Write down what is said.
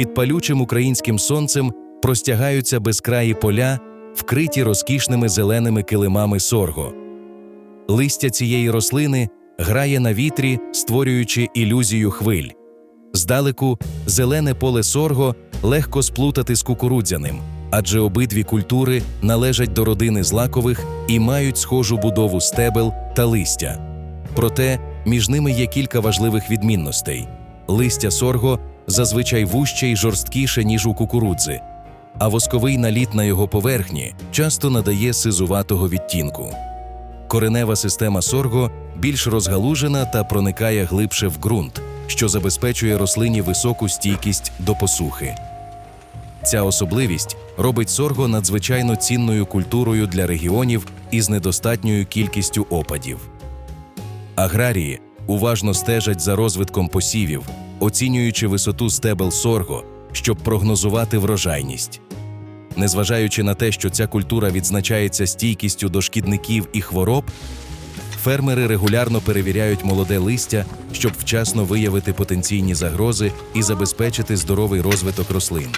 Під палючим українським сонцем простягаються безкраї поля, вкриті розкішними зеленими килимами сорго. Листя цієї рослини грає на вітрі, створюючи ілюзію хвиль. Здалеку зелене поле сорго легко сплутати з кукурудзяним, адже обидві культури належать до родини злакових і мають схожу будову стебел та листя. Проте між ними є кілька важливих відмінностей. Листя сорго зазвичай вужче й жорсткіше, ніж у кукурудзи, а восковий наліт на його поверхні часто надає сизуватого відтінку. Коренева система сорго більш розгалужена та проникає глибше в ґрунт, що забезпечує рослині високу стійкість до посухи. Ця особливість робить сорго надзвичайно цінною культурою для регіонів із недостатньою кількістю опадів. Аграрії уважно стежать за розвитком посівів, оцінюючи висоту стебел сорго, щоб прогнозувати врожайність. Незважаючи на те, що ця культура відзначається стійкістю до шкідників і хвороб, фермери регулярно перевіряють молоде листя, щоб вчасно виявити потенційні загрози і забезпечити здоровий розвиток рослин.